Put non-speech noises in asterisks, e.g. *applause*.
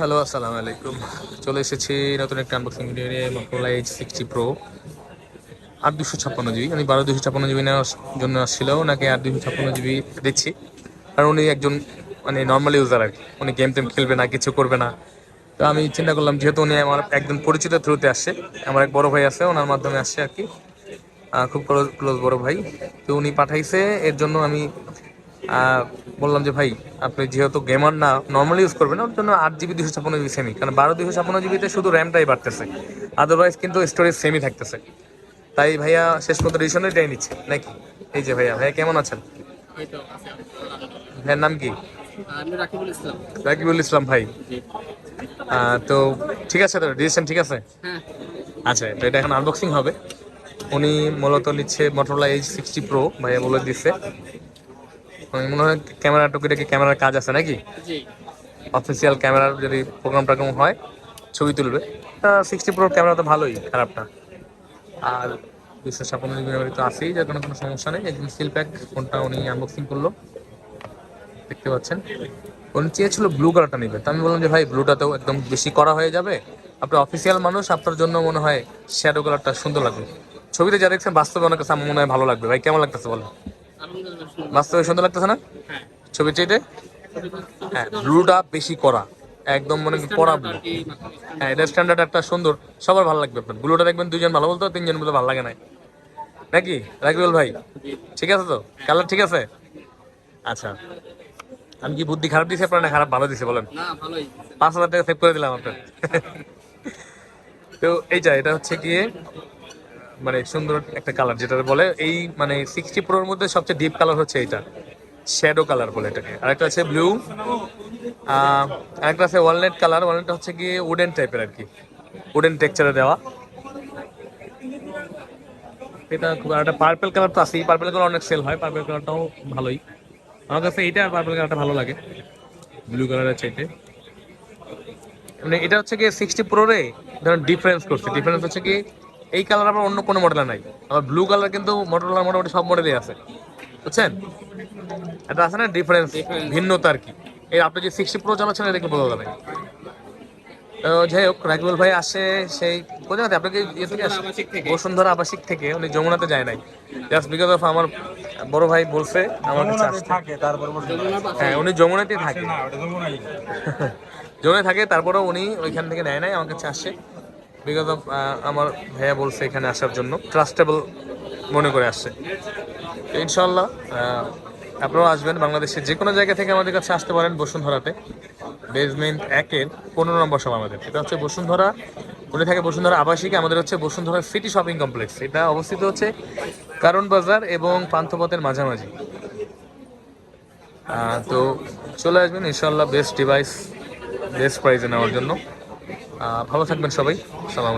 Hello আসসালামু আলাইকুম চলে এসেছি নতুন একটা আনবক্সিং ভিডিও নিয়ে মোটরোলা এইচ সিক্সটি প্রো আট দুশো ছাপ্পান্ন জিবি আমি বারো দুশো ছাপ্পান্ন জিবি নেওয়ার জন্য আসছিল, ওনাকে আট দুশো ছাপ্পান্ন জিবি দিচ্ছি। কারণ উনি একজন মানে নর্মাল ইউজার আর কি। উনি গেম টেম খেলবে না, কিছু করবে না। তো আমি চিন্তা করলাম, যেহেতু উনি আমার একজন পরিচিত থ্রুতে আসছে আমার এক বড় ভাই আছে, ওনার মাধ্যমে আসছে আর কি। খুব ক্লোজ ক্লোজ বড় ভাই। তো উনি পাঠাইছে, এর জন্য আমি বললাম যে ভাই আপনি যেহেতু গেমার না নর্মালি ইউজ করবেন ওর জন্য আট জিবি দুশো ছাপ্পান্ন জিবি সেমি কারণ বারো দুশো ছাপ্পান্ন জিবিতে শুধু র্যামটাই বাড়তেছে। আদারওয়াইজ কিন্তু স্টোরেজ সেমি থাকতেছে। তাই ভাইয়া শেষ মতো ডিসিশন এটাই নিচ্ছে নাকি? এই যে ভাইয়া ভাইয়া কেমন আছেন। ভাইয়ের নাম কি? রাকিবুল ইসলাম। ভাই। তো ঠিক আছে তো ডিসিশন ঠিক আছে? হ্যাঁ। আচ্ছা তো এটা এখন আনবক্সিং হবে। উনি মূলত নিচ্ছে মোটরোলা এইচ সিক্সটি প্রো ভাইয়া বলে দিচ্ছে উনি মনে হয় ক্যামেরা টুকিটাকি ক্যামেরার কাজ আছে নাকি? অফিসিয়াল ক্যামেরার যদি প্রোগ্রাম টোগ্রাম হয় ছবি তুলবে। সিক্সটি প্রোর ক্যামেরা তো ভালোই খারাপ না আর দুশো ছাপ্পান্ন জিবি মেমোরি তো আছেই যার কোনো কোনো সমস্যা নেই। একদম সিল প্যাক ফোনটা উনি আনবক্সিং করল। দেখতে পাচ্ছেন। উনি চেয়েছিল ব্লু কালারটা নেবে। তো আমি বললাম যে ভাই ব্লুটাতেও একদম বেশি করা হয়ে যাবে। আপনার অফিসিয়াল মানুষ আপনার জন্য মনে হয় শ্যাডো কালারটা সুন্দর লাগবে। ছবিতে যা দেখছেন বাস্তবে অনেক কাছে আমার মনে হয় ভালো লাগবে। ভাই কেমন লাগতেছে বলো শুনুন। সুন্দর লাগতেছে না? হ্যাঁ। চেয়ে ছবিটা হ্যাঁ ব্লুটা বেশি করা একদম মনে করা ব্লু হ্যাঁ এটা স্ট্যান্ডার্ড একটা সুন্দর সবার ভালো লাগবে আপনার। ব্লুটা দেখবেন দুজন ভালো বলতো তিনজন বলতে ভালো লাগে না নাকি? রাকিবুল ভাই? ঠিক আছে তো? কালার ঠিক আছে? আচ্ছা। আমি কি বুদ্ধি খারাপ দিছি আপনার না খারাপ ভালো দিছে বলেন? পাঁচ হাজার টাকা সেভ করে দিলাম আপনার। তো এইটা এটা হচ্ছে গিয়ে মানে সুন্দর একটা কালার যেটা বলে এই মানে সিক্সটি প্রোর মধ্যে সবচেয়ে ডিপ কালার হচ্ছে এইটা শ্যাডো কালার বলে এটাকে। আরেকটা আছে ব্লু আরেকটা আছে ওয়ালনেট কালার ওয়ালনেটটা হচ্ছে কি উডেন টাইপের আর কি উডেন টেক্সচারে দেওয়া। এটা খুব একটা পার্পেল কালার তো আছেই। পার্পেল কালার অনেক সেল হয় পার্পেল কালারটাও ভালোই। আমার কাছে এইটা আর পার্পেল কালারটা ভালো লাগে ব্লু কালারের চাইতে। মানে এটা হচ্ছে কি সিক্সটি প্রোরে ধরুন ডিফারেন্স করছে। ডিফারেন্স হচ্ছে কি এই কালার আবার অন্য কোনো মডেলে নাই। আবার ব্লু কালার কিন্তু মোটরলার মোটামুটি সব মডেলই আছে। বুঝছেন? এটা আছে না ডিফারেন্স ভিন্নতা আর কি। এই আপনি যে সিক্সটি প্রো চালাচ্ছেন এটা কি বোঝা যাবে। তো যাই হোক রাকিবুল ভাই আসে সেই কোথায়? আপনাকে ইয়ে থেকে আসে। আবাসিক থেকে। বসুন্ধরা আবাসিক থেকে উনি যমুনাতে যায় নাই। জাস্ট বিকজ অফ আমার বড় ভাই বলছে আমার কাছে আসতে তারপর হ্যাঁ উনি যমুনাতেই থাকে। না ওটা তো জোনে *laughs* থাকে তারপরেও উনি ওইখান থেকে নেয় নাই আমার কাছে আসে। অফ আমার ভাইয়া বলছে এখানে আসার জন্য। ট্রাস্টেবল মনে করে আসছে। তো ইনশাল্লাহ আপনারাও আসবেন বাংলাদেশের যে কোনো জায়গা থেকে আমাদের কাছে আসতে পারেন বসুন্ধরাতে। বেসমেন্ট একের পনেরো নম্বর সব আমাদের। এটা হচ্ছে বসুন্ধরা বলে থাকে বসুন্ধরা আবাসিকে, আমাদের হচ্ছে বসুন্ধরা সিটি শপিং কমপ্লেক্স এটা অবস্থিত হচ্ছে কারণ বাজার এবং পান্থপথের মাঝামাঝি। তো চলে আসবেন ইনশাল্লাহ বেস্ট ডিভাইস বেস্ট প্রাইজে নেওয়ার জন্য। ভালো থাকবেন সবাই। সালাম